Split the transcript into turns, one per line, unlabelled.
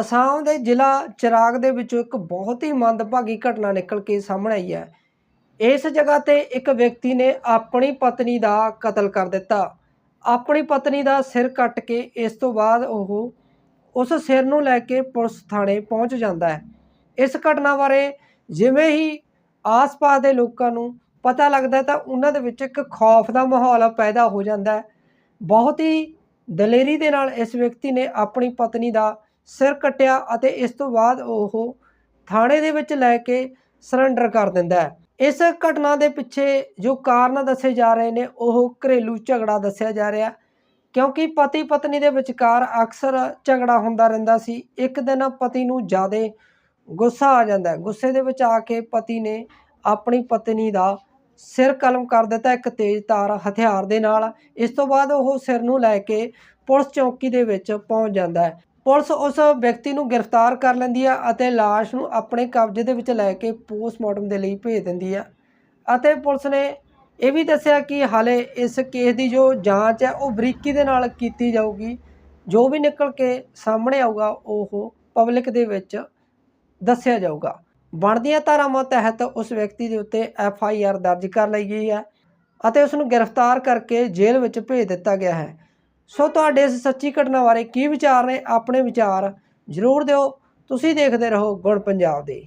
ਅਸਾਮ ਦੇ ਜ਼ਿਲ੍ਹਾ ਚਿਰਾਗ ਦੇ ਵਿੱਚੋਂ ਇੱਕ ਬਹੁਤ ਹੀ ਮੰਦਭਾਗੀ ਘਟਨਾ ਨਿਕਲ ਕੇ ਸਾਹਮਣੇ ਆਈ ਹੈ। ਇਸ ਜਗ੍ਹਾ ਤੇ ਇੱਕ ਵਿਅਕਤੀ ਨੇ ਆਪਣੀ ਪਤਨੀ ਦਾ ਕਤਲ ਕਰ ਦਿੱਤਾ। ਆਪਣੀ ਪਤਨੀ ਦਾ ਸਿਰ ਕੱਟ ਕੇ ਇਸ ਤੋਂ ਬਾਅਦ ਉਹ ਉਸ ਸਿਰ ਨੂੰ ਲੈ ਕੇ ਪੁਲਿਸ ਥਾਣੇ ਪਹੁੰਚ ਜਾਂਦਾ ਹੈ। ਇਸ ਘਟਨਾ ਬਾਰੇ ਜਿਵੇਂ ਹੀ ਆਸ-ਪਾਸ ਦੇ ਲੋਕਾਂ ਨੂੰ ਪਤਾ ਲੱਗਦਾ ਤਾਂ ਉਹਨਾਂ ਦੇ ਵਿੱਚ ਇੱਕ ਖੌਫ ਦਾ ਮਾਹੌਲ ਪੈਦਾ ਹੋ ਜਾਂਦਾ ਹੈ। ਬਹੁਤ ਹੀ ਦਲੇਰੀ ਦੇ ਨਾਲ ਇਸ ਵਿਅਕਤੀ ਨੇ ਆਪਣੀ ਪਤਨੀ ਦਾ ਸਿਰ ਕੱਟਿਆ ਅਤੇ ਇਸ ਤੋਂ ਬਾਅਦ ਉਹ ਥਾਣੇ ਦੇ ਵਿੱਚ ਲੈ ਕੇ ਸਰੈਂਡਰ ਕਰ ਦਿੰਦਾ ਹੈ। ਇਸ ਘਟਨਾ ਦੇ ਪਿੱਛੇ ਜੋ ਕਾਰਨ ਦੱਸੇ ਜਾ ਰਹੇ ਨੇ, ਉਹ ਘਰੇਲੂ ਝਗੜਾ ਦੱਸਿਆ ਜਾ ਰਿਹਾ ਕਿਉਂਕਿ ਪਤੀ ਪਤਨੀ ਦੇ ਵਿਚਕਾਰ ਅਕਸਰ ਝਗੜਾ ਹੁੰਦਾ ਰਹਿੰਦਾ ਸੀ। ਇੱਕ ਦਿਨ ਪਤੀ ਨੂੰ ਜ਼ਿਆਦਾ ਗੁੱਸਾ ਆ ਜਾਂਦਾ ਹੈ। ਗੁੱਸੇ ਦੇ ਵਿੱਚ ਆ ਕੇ ਪਤੀ ਨੇ ਆਪਣੀ ਪਤਨੀ ਦਾ ਸਿਰ ਕਲਮ ਕਰ ਦਿੱਤਾ ਇੱਕ ਤੇਜ਼ ਤਾਰ ਹਥਿਆਰ ਦੇ ਨਾਲ। ਇਸ ਤੋਂ ਬਾਅਦ ਉਹ ਸਿਰ ਨੂੰ ਲੈ ਕੇ ਪੁਲਿਸ ਚੌਕੀ ਦੇ ਵਿੱਚ ਪਹੁੰਚ ਜਾਂਦਾ ਹੈ। ਪੁਲਿਸ ਉਸ ਵਿਅਕਤੀ ਨੂੰ ਗ੍ਰਿਫਤਾਰ ਕਰ ਲੈਂਦੀ ਹੈ ਅਤੇ ਲਾਸ਼ ਨੂੰ ਆਪਣੇ ਕਬਜ਼ੇ ਦੇ ਵਿੱਚ ਲੈ ਕੇ ਪੋਸਟਮਾਰਟਮ ਦੇ ਲਈ ਭੇਜ ਦਿੰਦੀ ਹੈ ਅਤੇ ਪੁਲਿਸ ਨੇ ਇਹ ਵੀ ਦੱਸਿਆ ਕਿ ਹਾਲੇ ਇਸ ਕੇਸ ਦੀ ਜੋ ਜਾਂਚ ਹੈ ਉਹ ਬਰੀਕੀ ਦੇ ਨਾਲ ਕੀਤੀ ਜਾਊਗੀ। ਜੋ ਵੀ ਨਿਕਲ ਕੇ ਸਾਹਮਣੇ ਆਊਗਾ, ਉਹ ਪਬਲਿਕ ਦੇ ਵਿੱਚ ਦੱਸਿਆ ਜਾਊਗਾ। ਬਣਦੀਆਂ ਧਾਰਾਵਾਂ ਤਹਿਤ ਉਸ ਵਿਅਕਤੀ ਦੇ ਉੱਤੇ ਐਫ ਆਈ ਆਰ ਦਰਜ ਕਰ ਲਈ ਗਈ ਹੈ ਅਤੇ ਉਸ ਨੂੰ ਗ੍ਰਿਫਤਾਰ ਕਰਕੇ ਜੇਲ੍ਹ ਵਿੱਚ ਭੇਜ ਦਿੱਤਾ ਗਿਆ ਹੈ। ਸੋ ਤੁਹਾਡੇ ਇਸ ਸੱਚੀ ਘਟਨਾ ਬਾਰੇ ਕੀ ਵਿਚਾਰ ਨੇ, ਆਪਣੇ ਵਿਚਾਰ ਜ਼ਰੂਰ ਦਿਓ। ਤੁਸੀਂ ਦੇਖਦੇ ਰਹੋ ਗੁਣ ਪੰਜਾਬ ਦੇ।